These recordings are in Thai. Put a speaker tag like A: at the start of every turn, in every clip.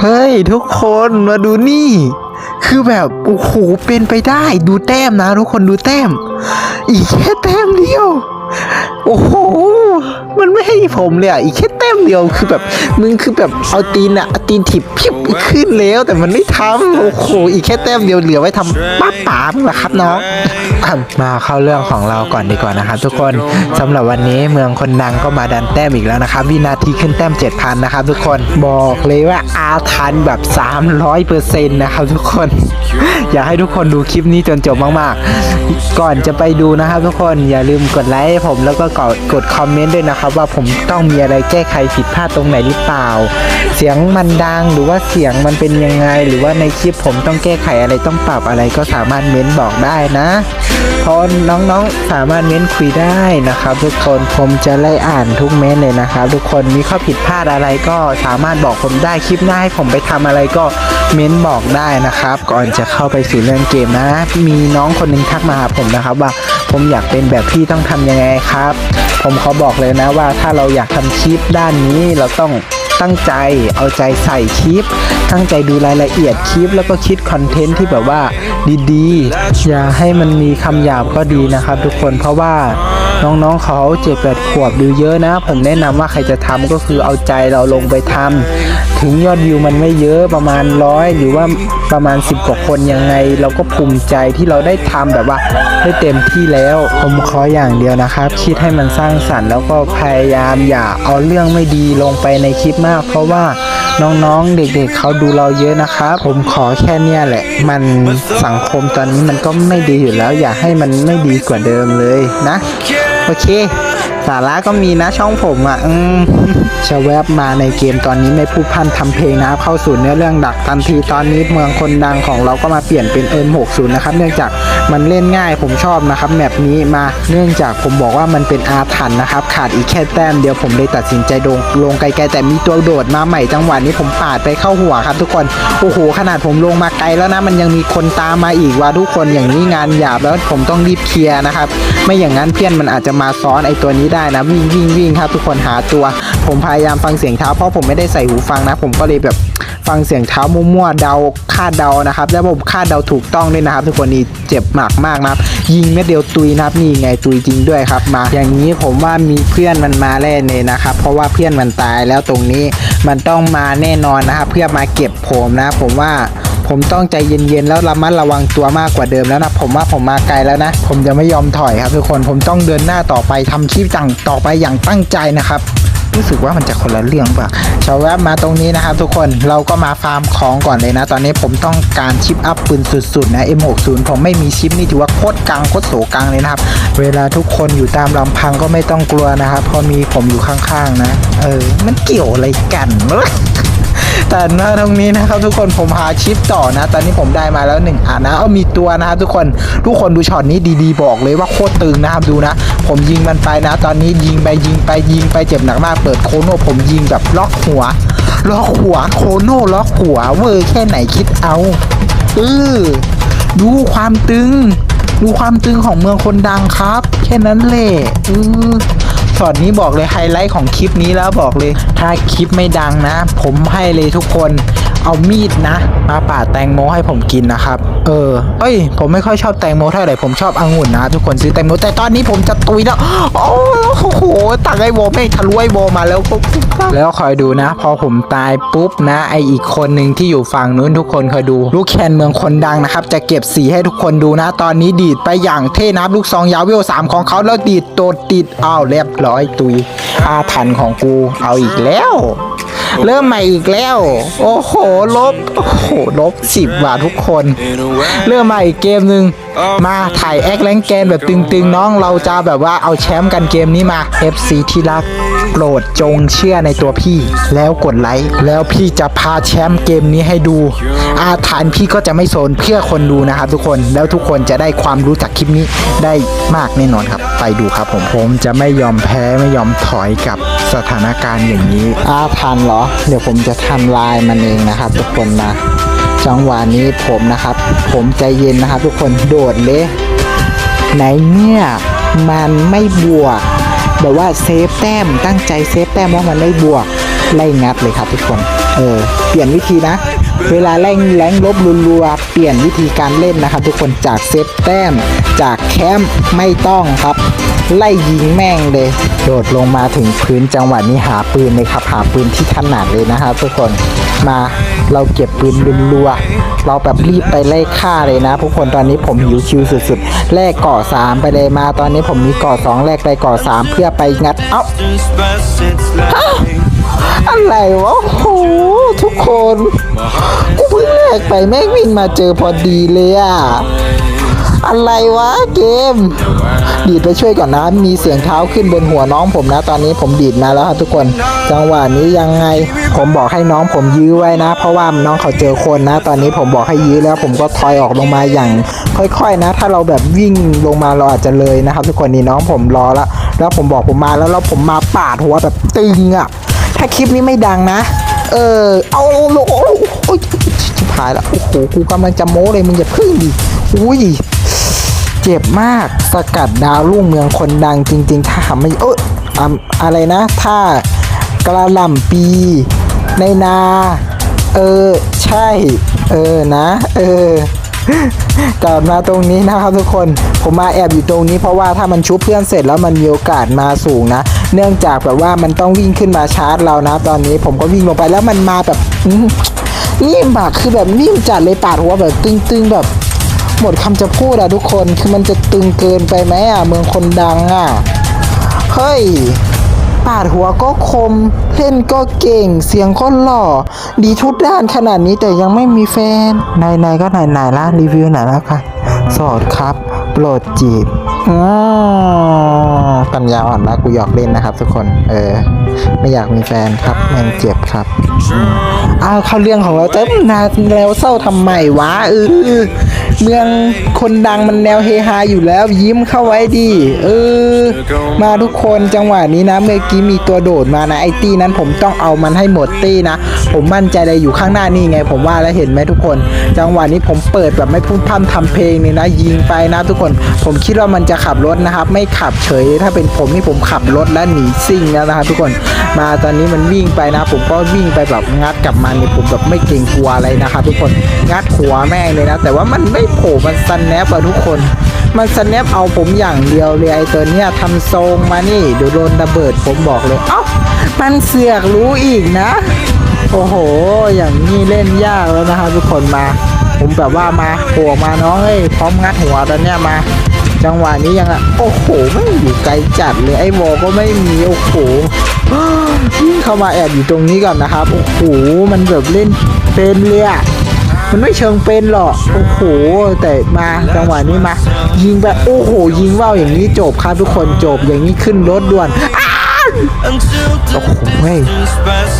A: เฮ้ย ทุกคนมาดูนี่ คือแบบโอ้โหเป็นไปได้ดูแต้มนะ ทุกคนดูแต้ม อีกแค่แต้มเดียว โอ้โห มันไม่ให้ผมเลยอะ อีกแค่แต้มเดียวคือแบบ มึงคือแบบเอาตีนอะเอาตีนถีบพิบขึ้นแล้ว แต่มันไม่ทำโอ้โห อีกแค่แต้มเดียวเหลือไว้ทำป้าป๋ามึงละครับน้อง มาเข้าเรื่องของเราก่อนดีกว่านะครับทุกคนสำหรับวันนี้เมืองคนดังก็มาดันแต้มอีกแล้วนะครับ วินาทีขึ้นแต้ม 7,000 นะครับทุกคน บอกเลยว่าอาทันแบบ 300เปอร์เซ็นต์นะครับทุกคน อยากให้ทุกคนดูคลิปนี้จนจบมากๆ ก่อนจะไปดูนะครับ ทุกคนอย่าลืมกดไลค์ให้ผมแล้วก็กดกดคอมเมนต์ด้วยนะครับ ว่าผมต้องมีอะไรแก้ไขผิดพลาดตรงไหนหรือเปล่า เสียงมันดังหรือว่าเสียงมันเป็นยังไง หรือว่าในคลิปผมต้องแก้ไขอะไรต้องปรับอะไรก็สามารถเม้นบอกได้นะเพราะน้องๆสามารถเม้นคุยได้นะครับ ทุกคนผมจะไล่อ่านทุกเม้นเลยนะครับ ทุกคนมีข้อผิดพลาดอะไรก็สามารถบอกผมได้คลิปหน้าให้ผมไปทำอะไรก็เม้นบอกได้นะครับ ก่อนจะเข้าไปสู่เรื่องเกมนะ มีน้องคนหนึงทักมาหาผมนะครับว่าผมอยากเป็นแบบพี่ต้องทำยังไงครับ ผมขอบอกเลยนะว่าถ้าเราอยากทำคลิปด้านนี้เราต้องตั้งใจเอาใจใส่คลิป ตั้งใจดูรายละเอียดคลิป แล้วก็คิดคอนเทนต์ที่แบบว่าดีๆ อย่าให้มันมีคำหยาบก็ดีนะครับทุกคนเพราะว่า น้องๆเขาเจ็ดแปดขวบดูเยอะนะ ผมแนะนำว่าใครจะทำก็คือเอาใจเราลงไปทำถึงยอดวิวมันไม่เยอะประมาณร้อยหรือว่าประมาณ 10กว่าคนยังไง เราก็ภูมิใจที่เราได้ทำแบบว่าได้เต็มที่แล้วผมขออย่างเดียวนะครับ คิดให้มันสร้างสรรค์แล้วก็พยายามอย่าเอาเรื่องไม่ดีลงไปในคลิปมาก เพราะว่าน้องๆ เด็กๆเขาดูเราเยอะนะครับ ผมขอแค่เนี้ยแหละ มันสังคมตอนนี้มันก็ไม่ดีอยู่แล้ว อย่าให้มันไม่ดีกว่าเดิมเลยนะ โอเค สาระก็มีนะช่องผมอะ อืมชะแวบมาในเกมตอนนี้ไม่พูดพร่ำทำเพลงนะเข้าสู่เนื้อเรื่องดักทันทีตอนนี้เมืองคนดังของเราก็มาเปลี่ยนเป็น M60 นะครับเนื่องจากมันเล่นง่ายผมชอบนะครับแมปนี้มาเนื่องจากผมบอกว่ามันเป็นอาถรรพ์นะครับขาดอีกแค่แต้มเดียวผมเลยตัดสินใจลงลงไกลๆแต่มีตัวโดดมาใหม่จังหวะนี้ผมปาดไปเข้าหัวครับทุกคนโอ้โหขนาดผมลงมาไกลแล้วนะมันยังมีคนตามมาอีกว่าทุกคนอย่างนี้งานหยาบแล้วผมต้องรีบเคลียร์นะครับไม่อย่างนั้นเพื่อนมันอาจจะมาซ้อนไอตัวนี้ได้นะวิ่งวิ่งวิ่งครับทุกคนหาตัว ผมพยายามฟังเสียงเท้าเพราะผมไม่ได้ใส่หูฟังนะ ผมก็เลยแบบฟังเสียงเท้ามั่วๆเดาคาดเดานะครับ แล้วผมคาดเดาถูกต้องด้วยนะครับ ทุกคนนี่เจ็บหมากมากนะครับ ยิงเม็ดเดียวตุยนะครับนี่ไงตุยจริงด้วยครับมา อย่างนี้ผมว่ามีเพื่อนมันมาแน่เลยนะครับ เพราะว่าเพื่อนมันตายแล้วตรงนี้มันต้องมาแน่นอนนะครับ เพื่อมาเก็บผมนะ ผมว่า ผมต้องใจเย็นๆแล้วระมัดระวังตัวมากกว่าเดิมแล้วนะ ผมว่าผมมาไกลแล้วนะ ผมจะไม่ยอมถอยครับ ทุกคนผมต้องเดินหน้าต่อไปทำคลิปต่างต่อไปอย่างตั้งใจนะครับรู้สึกว่ามันจะคนละเรื่องป่ะชาวแวบมาตรงนี้นะครับทุกคนเราก็มาฟาร์มของก่อนเลยนะ ตอนนี้ผมต้องการชิปอัพปืนสุดๆนะ M60 ผมไม่มีชิปนี่ถือว่าโคตรกังโคตรโสกังเลยนะครับ เวลาทุกคนอยู่ตามลำพังก็ไม่ต้องกลัวนะครับเพราะมีผมอยู่ข้างๆนะ เออ มันเกี่ยวอะไรกัน แต่หน้าตรงนี้นะครับทุกคนผมหาชิปต่อนะ ตอนนี้ผมได้มาแล้วหนึ่งอันนะเอามีตัวนะครับทุกคนทุกคนดูช็อตนี้ดีๆ บอกเลยว่าโคตรตึงนะครับดูนะ ผมยิงมันไปนะ ตอนนี้ยิงไปยิงไปยิงไปเจ็บหนักมากเปิดโคโน่ผมยิงแบบล็อกหัว ล็อกหัวโคโน่ล็อกหัวเวอร์แค่ไหนคิดเอาเออดูความตึง ดูความตึงของเมืองคนดังครับ แค่นั้นแหละเออ ช็อตนี้บอกเลยไฮไลท์ของคลิปนี้แล้วบอกเลย ถ้าคลิปไม่ดังนะ ผมให้เลยทุกคน เอามีดนะมาปาดแตงโมให้ผมกินนะครับ เออ เอ้ย ผมไม่ค่อยชอบแตงโมเท่าไหร่ผมชอบองุ่นนะทุกคนซื้อแตงโมแต่ตอนนี้ผมจะตุยแล้ว โอ้โหตักไอโบไม่ทะลุไอโบมาแล้วปุ๊บแล้วคอยดูนะ พอผมตายปุ๊บนะ ไออีกคนหนึ่งที่อยู่ฝั่งนู้นทุกคนคอยดู ลูกแคนเมืองคนดังนะครับ จะเก็บสีให้ทุกคนดูนะ ตอนนี้ดีดไปอย่างเท่นะครับลูกซองยาวเวลสามของเขาแล้วดีดโตดติดอ้าวเรียบร้อยตุยอาถรรพ์ของกูเอาอีกแล้ว เริ่มใหม่อีกแล้ว โอ้โห ลบ โอ้โห ลบสิบว่ะทุกคน เริ่มมาอีกเกมหนึ่งมาถ่ายแอคแรงเกมแบบตึงๆ น้องเราจะแบบว่าเอาแชมป์กันเกมนี้มา FC ที่รักโปรดจงเชื่อในตัวพี่ แล้วกดไลค์แล้วพี่จะพาแชมป์เกมนี้ให้ดู อาถานพี่ก็จะไม่โซนเพื่อคนดูนะครับทุกคนแล้วทุกคนจะได้ความรู้จากคลิปนี้ได้มากแน่นอนครับ ไปดูครับผมผมจะไม่ยอมแพ้ไม่ยอมถอยกับ สถานการณ์อย่างนี้อาทันเหรอ เดี๋ยวผมจะทำลายมันเองนะครับ ทุกคนนะ จังหวะนี้ผมนะครับ ผมใจเย็นนะครับ ทุกคนโดดเลยไหนเนี่ยมันไม่บวก แบบว่าเซฟแต้มตั้งใจเซฟแต้มว่ามันไม่บวกไล่งัดเลยครับทุกคน เออ เปลี่ยนวิธีนะ เวลาแรงแรงลบรัวๆเปลี่ยนวิธีการเล่นนะครับ ทุกคนจากเซตแต้ม จากแคมป์ไม่ต้องครับ ไล่ยิงแม่งเลย โดดลงมาถึงพื้นจังหวะนี้หาปืนเลยครับหาปืนที่ถนัดเลยนะครับทุกคนมาเราเก็บปืนรัวๆเราแบบรีบไปไล่ฆ่าเลยนะทุกคนตอนนี้ผมหิวคิวสุดๆแลกเกาะสามไปเลยมา ตอนนี้ผมมีเกาะสองแลกไปเกาะสามเพื่อไปงัดเอ้าอะไรวะ คนกูเพิ่งแลกไปแม่งวิ่งมาเจอพอดีเลยอะอะไรวะเกม ดีดไปช่วยก่อนนะ มีเสียงเท้าขึ้นบนหัวน้องผมนะ ตอนนี้ผมดีดมาแล้วครับทุกคน จังหวะนี้ยังไง ผมบอกให้น้องผมยื้อไว้นะ เพราะว่าน้องเขาเจอคนนะ ตอนนี้ผมบอกให้ยื้อแล้วผมก็ถอยออกลงมาอย่าง ค่อยๆนะ ถ้าเราแบบวิ่งลงมาเราอาจจะเลยนะครับ ทุกคนนี่น้องผมรอแล้วแล้วผมบอกผมมาแล้วแล้วผมมาปาดหัวแบบตึงอะ ถ้าคลิปนี้ไม่ดังนะ เออ เอาโอ้โหโอ้ยชิบหายแล้วโอ้โหกูกำลังจะโม้เลยมึงอย่าพึ่งดิอุ้ยเจ็บมากสกัดดาวรุ่งเมืองคนดังจริง ๆ ถ้าหาไม่เอออะไรนะ ถ้ากระลำปี ในนา เออ ใช่ เออนะ เออกลับมาตรงนี้นะครับทุกคน ผมมาแอบอยู่ตรงนี้เพราะว่าถ้ามันชุบเพื่อนเสร็จแล้วมันมีโอกาสมาสูงนะ เนื่องจากแบบว่ามันต้องวิ่งขึ้นมาชาร์จเรานะ ตอนนี้ผมก็วิ่งลงไปแล้วมันมาแบบนิ่มอะคือแบบนิ่มจัดเลยปาดหัวแบบตึงๆแบบหมดคำจะพูดอะทุกคนคือมันจะตึงเกินไปไหมอะเมืองคนดังอะเฮ้ยปาดหัวก็คม เล่นก็เก่ง เสียงก็หล่อ ดีทุกด้านขนาดนี้แต่ยังไม่มีแฟนไหนๆก็ไหนๆละรีวิวหน่อยละกันโสดครับ โปรดจีบ ปัญญาอ่อนนะกูหยอกเล่นนะครับ ทุกคน เออ ไม่อยากมีแฟนครับแม่งเจ็บครับ อ้าวเข้าเรื่องของเราเต้มนาแล้วเศร้าทำไมวะเออเมืองคนดังมันแนวเฮฮาอยู่แล้วยิ้มเข้าไว้ดิเออ มาทุกคนจังหวะนี้นะ เมื่อกี้มีตัวโดดมานะไอตี้นั้นผมต้องเอามันให้หมดตี้นะ ผมมั่นใจเลยอยู่ข้างหน้านี่ไง ผมว่าแล้วเห็นไหมทุกคน จังหวะนี้ผมเปิดแบบไม่พูดพร่ำทำเพลงเลยนะ ยิงไปนะทุกคน ผมคิดว่ามันจะะขับรถนะครับ ไม่ขับเฉยถ้าเป็นผมนี่ผมขับรถแล้วหนีซิ่งแล้วนะครับทุกคนมาตอนนี้มันวิ่งไปนะ ผมก็วิ่งไปแบบงัดกับมันเนี่ยผมแบบไม่เกรงกลัวอะไรนะครับทุกคนงัดหัวแม่งเลยนะ แต่ว่ามันไม่โผล่มันสแนปอะทุกคนมันสแนปเอาผมอย่างเดียวเลยไอตัวเนี้ยทำทรงมานี่เดี๋ยวโดนระเบิดผมบอกเลย เอ้ามันเสือกรู้อีกนะ โอ้โห อย่างนี้เล่นยากแล้วนะครับทุกคนมา ผมแบบว่ามาโผล่มาน้องเอ้ยพร้อมงัดหัวตอนเนี้ยมา จังหวะนี้ยังอะ โอ้โหไม่อยู่ไกลจัดเลยไอ้วอก็ไม่มีโอ้โหยิ่งเข้ามาแอบอยู่ตรงนี้ก่อนนะครับ โอ้โหมันแบบเล่นเป็นเลยอะมันไม่เชิงเป็นหรอกโอ้โห แต่มาจังหวะนี้มา ยิงแบบโอ้โห ยิงว่าวอย่างนี้จบครับทุกคนจบอย่างนี้ขึ้นรถด่วน โอ้โหเว้ย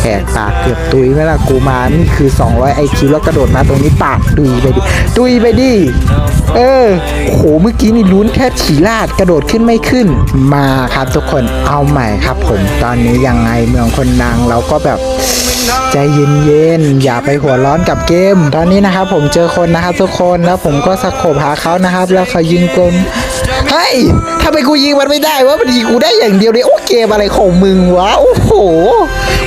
A: แหกปากเกือบตุยไหมล่ะกูมานี่คือ 200 ไอคิวแล้วกระโดดมาตรงนี้ปากตุยไปดิตุยไปดิ เออโหเมื่อกี้นี่ลุ้นแค่ฉีลาดกระโดดขึ้นไม่ขึ้น มาครับทุกคนเอาใหม่ครับผมตอนนี้ยังไงเมืองคนดังเราก็แบบใจเย็นๆ อย่าไปหัวร้อนกับเกม ตอนนี้นะครับผมเจอคนนะครับทุกคนแล้วผมก็สะโขบหาเขานะครับ แล้วเขายิงกลเฮ้ยทำไมกูยิงมันไม่ได้วะมันยิงกูได้อย่างเดียวเลย เกมอะไรของมึงวะ โอ้โห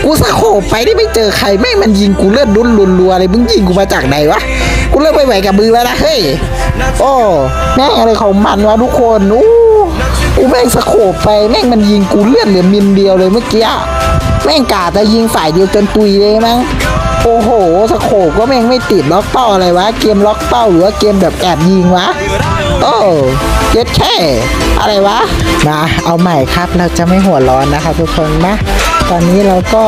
A: กูสะโขบไปได้ไม่เจอใครแม่งมันยิงกูเลือดรุนรัวเลยมึงยิงกูมาจากไหนวะ กูเลิกไปไหวกับมือแล้วนะเฮ้ย โอ้แม่งอะไรของมันวะทุกคนอู้กูแม่งสะโขบไปแม่งมันยิงกูเลือดเหลือมินเดียวเลยเมื่อกี้ แม่งกาจะยิงฝ่ายเดียวจนตุยเลยมั้ง โอ้โหสโขบก็แม่งไม่ติดล็อกเป้าอะไรวะ เกมล็อกเป้าหรือว่าเกมแบบแอบยิงวะ โอ้เจ็ดแค่อะไรวะ มาเอาใหม่ครับเราจะไม่หัวร้อนนะครับทุกคนนะ ตอนนี้เราก็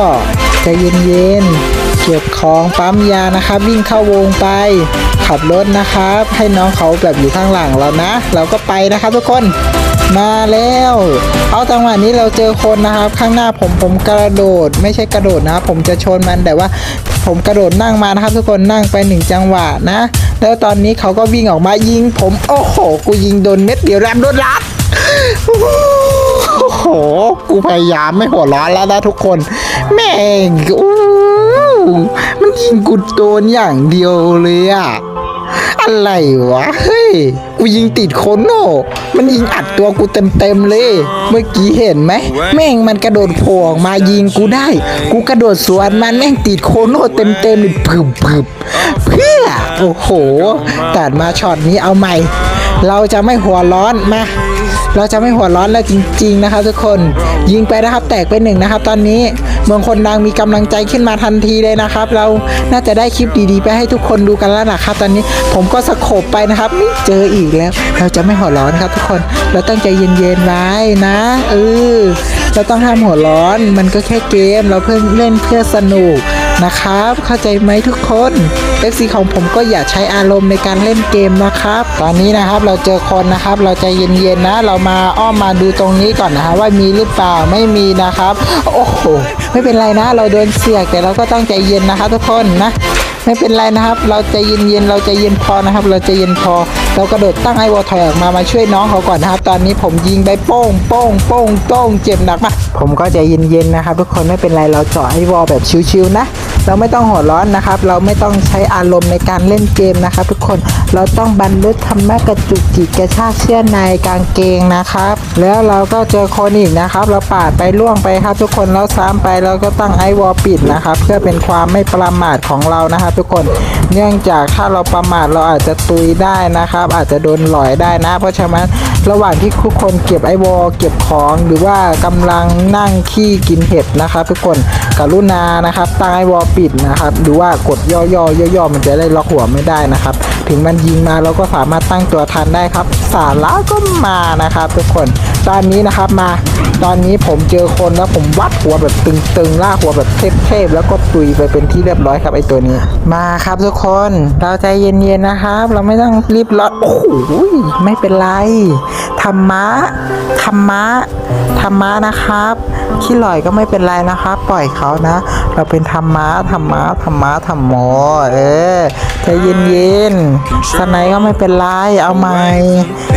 A: ใจเย็นๆเก็บของปั๊มยานะครับ วิ่งเข้าวงไป ขับรถนะครับ ให้น้องเขาแบบอยู่ข้างหลังเรานะ เราก็ไปนะครับทุกคน มาแล้ว เอาจังหวะนี้เราเจอคนนะครับ ข้างหน้าผมผมกระโดด ไม่ใช่กระโดดนะผมจะชนมันแต่ว่า ผมกระโดดนั่งมานะครับ ทุกคนนั่งไปหนึ่งจังหวะนะ แล้วตอนนี้เขาก็วิ่งออกมายิง ผมโอ้โห กูยิงโดนเม็ดเดียวแรับโดนรัดโอ้โห กูพยายามไม่หัวร้อนแล้วนะทุกคน แม่งอู้มันยิงกูโดนอย่างเดียวเลยอะ อะไรวะ เฮ้ย กูยิงติดโคนโน่มันยิงอัดตัวกูเต็มๆเลย เมื่อกี้เห็นไหม แม่งมันกระโดดโผล่ออกมายิงกูได้ กูกระโดดสวนมันแม่งติดโคโน่เต็มๆเลยพึบพึบเพื่อ โอ้โห ตัดมาช็อตนี้เอาใหม่ เราจะไม่หัวร้อนมา เราจะไม่หัวร้อนแล้วจริง ๆ นะครับทุกคน ยิงไปนะครับ แตกไปหนึ่งนะครับ ตอนนี้เมืองคนดังมีกำลังใจขึ้นมาทันทีเลยนะครับ เราน่าจะได้คลิปดีๆ ไปให้ทุกคนดูกันแล้วนะครับ ตอนนี้ผมก็สโคบไปนะครับไม่เจออีกแล้ว เราจะไม่หัวร้อนครับทุกคน เราต้องใจเย็นๆไว้นะเออเราต้องห้ามหัวร้อน มันก็แค่เกม เราเพิ่งเล่นเพื่อสนุกนะครับ เข้าใจไหมทุกคน FC ของผมก็อย่าใช้อารมณ์ในการเล่นเกมนะครับ ตอนนี้นะครับเราเจอคนนะครับ เราใจเย็นๆนะ เรามาอ้อมมาดูตรงนี้ก่อนนะฮะว่ามีหรือเปล่าไม่มีนะครับ โอ้โหไม่เป็นไรนะ เราโดนเสียกแต่เราก็ต้องใจเย็นนะครับทุกคนนะไม่เป็นไรนะครับ เราใจเย็นๆเราใจเย็นพอนะครับ เราใจเย็นพอ เรากระโดดตั้งไอวอลถอยออกมามาช่วยน้องเขาก่อนนะครับ ตอนนี้ผมยิงไปโป้งโป้งโป้งโป้งเจ็บหนักมากผมก็ใจเย็นๆนะครับ ทุกคนไม่เป็นไรเราเจาะไอวอลแบบชิวๆนะ เราไม่ต้องหัวร้อนนะครับ เราไม่ต้องใช้อารมณ์ในการเล่นเกมนะครับ ทุกคนเราต้องบรรลุธรรมะกระจุกจิกกระชากเชื่อในกางเกงนะครับ แล้วเราก็เจอคนอีกนะครับ เราปาดไปล่วงไปครับ ทุกคนแล้วซ้ำไปเราก็ตั้งไอวอลปิดนะครับ เพื่อเป็นความไม่ประมาทของเรานะครับ ทุกคน เนื่องจากถ้าเราประมาทเราอาจจะตุยได้นะครับ อาจจะโดนหลอยได้นะ เพราะฉะนั้นระหว่างที่ทุกคนเก็บไอวอลเก็บของหรือว่ากำลังนั่งขี้กินเห็ดนะครับ ทุกคนกรุณานะครับตั้งไอวอลปิดนะครับ หรือว่ากดย่อย่อย่อย่อมันจะได้ล็อกหัวไม่ได้นะครับ ถึงมันยิงมาเราก็สามารถตั้งตัวทันได้ครับ สาระก็มานะครับ ทุกคนตอนนี้นะครับมา ตอนนี้ผมเจอคนแล้วผมวัดหัวแบบตึงๆล่ากหัวแบบเทพๆแล้วก็ตุยไปเป็นที่เรียบร้อยครับไอตัวนี้ มาครับทุกคนเราใจเย็นๆนะครับ เราไม่ต้องรีบร้อนโอ้โหไม่เป็นไรธรรมะธรรมะธรรมะนะครับขี้หลอยก็ไม่เป็นไรนะครับปล่อยเขานะ เราเป็นธรรมะธรรมะธรรมะธรรมโมเออใจเย็นๆสไนก็ไม่เป็นไรเอาไหม่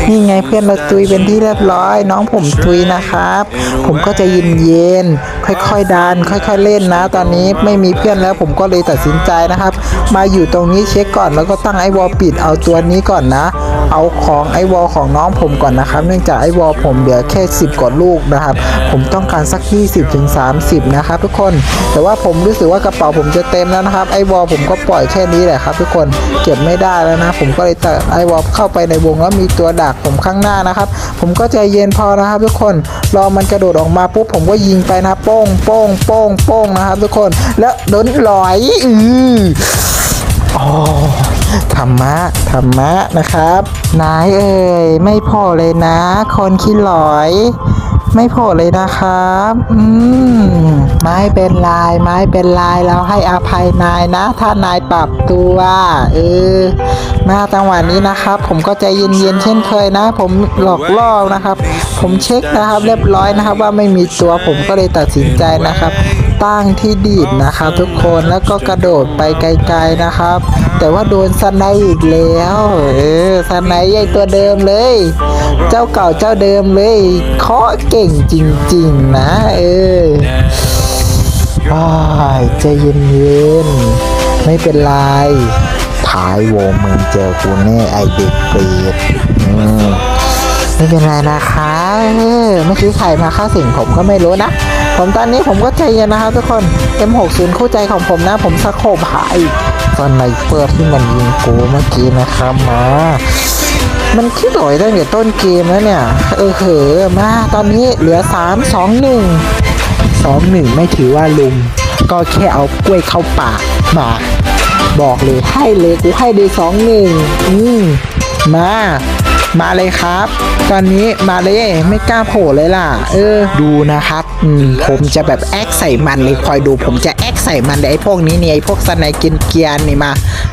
A: นี่ไงเพื่อนเราตุยเป็นที่เรียบร้อย น้องผมตุยนะครับ ผมก็จะเย็นเย็น ค่อยๆดันค่อยๆเล่นนะ ตอนนี้ไม่มีเพื่อนแล้วผมก็เลยตัดสินใจนะครับ มาอยู่ตรงนี้เช็คก่อนแล้วก็ตั้งไอวอลปิดเอาตัวนี้ก่อนนะ เอาของไอวอลของน้องผมก่อนนะครับ เนื่องจากไอวอลผมเหลือแค่ 10กว่าลูกนะครับ ผมต้องการสัก 20ถึง30 นะครับทุกคน แต่ว่าผมรู้สึกว่ากระเป๋าผมจะเต็มแล้วนะครับไอวอลผมก็ปล่อยแค่นี้แหละครับ ทุกคนเก็บไม่ได้แล้วนะ ผมก็เลยตัดไอวอลเข้าไปในวงแล้วมีตัวดักผมข้างหน้านะครับ ผมก็ใจเย็นพอนะครับ ทุกคนรอมันกระโดดออกมาปุ๊บผมก็ยิงไปนะโป้งโป้งโป้งโป้งนะครับทุกคนแล้วโดนหลอยอืออ๋อธรรมะธรรมะนะครับนายเอ่ยไม่พอเลยนะ คนขี้หลอย ไม่พอเลยนะครับ อืม ไม่เป็นไรไม่เป็นไรเราให้อภัยนายนะ ถ้านายปรับตัวเออมาจังหวะนี้นะครับ ผมก็ใจเย็นๆเช่นเคยนะ ผมหลอกล่อนะครับ ผมเช็คนะครับ เรียบร้อยนะครับ ว่าไม่มีตัวผมก็เลยตัดสินใจนะครับ ตั้งที่ดีดนะครับ ทุกคนแล้วก็กระโดดไปไกลๆนะครับ แต่ว่าโดนสไนด์อีกแล้วเออสไนด์ใหญ่ตัวเดิมเลย เจ้าเก่าเจ้าเดิมเลยเคาะเก่งจริง ๆ นะเออว้ายใจเย็นๆไม่เป็นไรท้ายวงมึงเจอกูแน่ไอเด็กเปรตอืมไม่เป็นไรนะคะ เออเมื่อกี้ใครมาเข้าสิงผมก็ไม่รู้นะ ผมตอนนี้ผมก็ใจเย็นนะครับทุกคน M60 คู่ใจของผมนะ ผมสะโคบหายตอนไนเปอร์ที่มันยิงกูเมื่อกี้นะครับมามันคิดหลอยได้เนี่ต้นเกมแล้วเนี่ย เออเหอะมาตอนนี้เหลือ 3 2 1 2 1 ไม่ถือว่าลุม ก็แค่เอากล้วยเข้าปากมา บอกเลยให้เลยกูให้เลยสองหนึ่งอืมมา มาเลยครับ ตอนนี้มาเลยไม่กล้าโผล่เลยล่ะ เออ ดูนะครับอืมผมจะแบบแอคใส่มันเลยคอยดู ผมจะแอคใส่มันเลยไอ้พวกนี้เนี่ยไอ้พวกสไนเกนเกียนนี่มา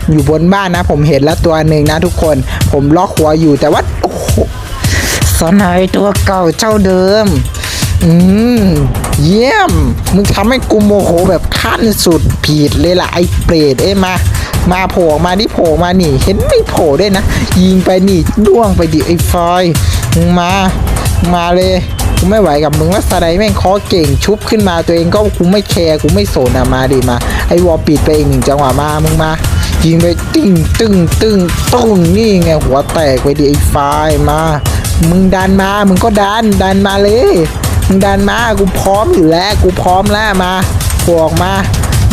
A: อยู่บนบ้านนะ ผมเห็นแล้วตัวหนึ่งนะทุกคน ผมล็อกหัวอยู่แต่ว่าโอ้โหสไนตัวเก่าเจ้าเดิม อืม เยี่ยม มึงทำให้กูโมโหแบบขั้นสุดผิดเลยล่ะไอ้เปรตเอ้ยมา มาโผล่มาที่โผล่มานี่ เห็นไม่โผล่ด้วยนะ ยิงไปนี่ด้วงไปดิไอ้ฟอยมึงมามาเลยกูไม่ไหวกับมึงแล้วสไลด์แม่งคอเก่งชุบขึ้นมาตัวเองก็กูไม่แคร์กูไม่สนอะมาดิมา ไอ้วอลปิดไปอีกหนึ่งจังหวะมามึงมายิงไปตึ้งตึ้งตึ้งตุ้งนี่ไงหัวแตกไปดิไอ้ไฟล์มา มึงดันมามึงก็ดันดันมาเลย มึงดันมากูพร้อมอยู่แล้วกูพร้อมแล้วมาโผล่ออกมา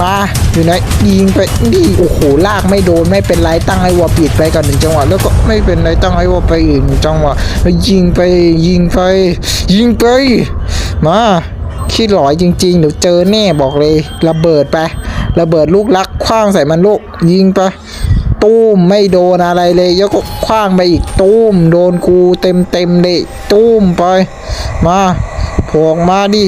A: มาอยู่ไหนยิงไปนี่โอ้โหลากไม่โดนไม่เป็นไรตั้งไอ้วอปิดไปก่อนหนึ่งจังหวะแล้วก็ไม่เป็นไรตั้งไอ้วอไปอีกหนึ่งจังหวะแล้วยิงไปยิงไป ยิงไป มาขี้หลอยจริงๆเดี๋ยวเจอแน่บอกเลยระเบิดไประเบิดลูกลักคว้างใส่มันลูกยิงไปตุ้มไม่โดนอะไรเลยยกก็คว้างไปอีกตุ้มโดนกูเต็มเต็มเลยตุ้มไป มาโผล่ออกมาดิ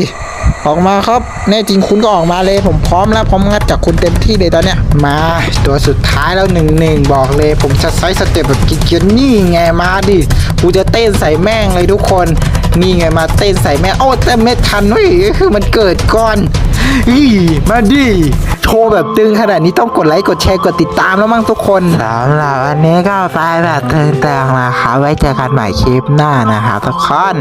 A: ออกมาครับ แน่จริงคุณก็ออกมาเลย ผมพร้อมแล้วพร้อมงัดจากคุณเต็มที่เลยตอนเนี้ย มาตัวสุดท้ายแล้วหนึ่งหนึ่งบอกเลย ผมจะไซส์สเต็ปแบบเกียร์ๆนี่ไงมาดิกูจะเต้นใส่แม่งเลยทุกคนนี่ไงมาเต้นใส่แม่งโอ้เต้นไม่ทันเว้ยคือมันเกิดก่อนอีมาดิโชว์แบบตึงขนาดนี้ต้องกดไลค์กดแชร์กดติดตามแล้วมั้งทุกคนสำหรับวันนี้ก็ไปแบบตึงๆนะครับไว้เจอกันใหม่คลิปหน้านะครับทุกคน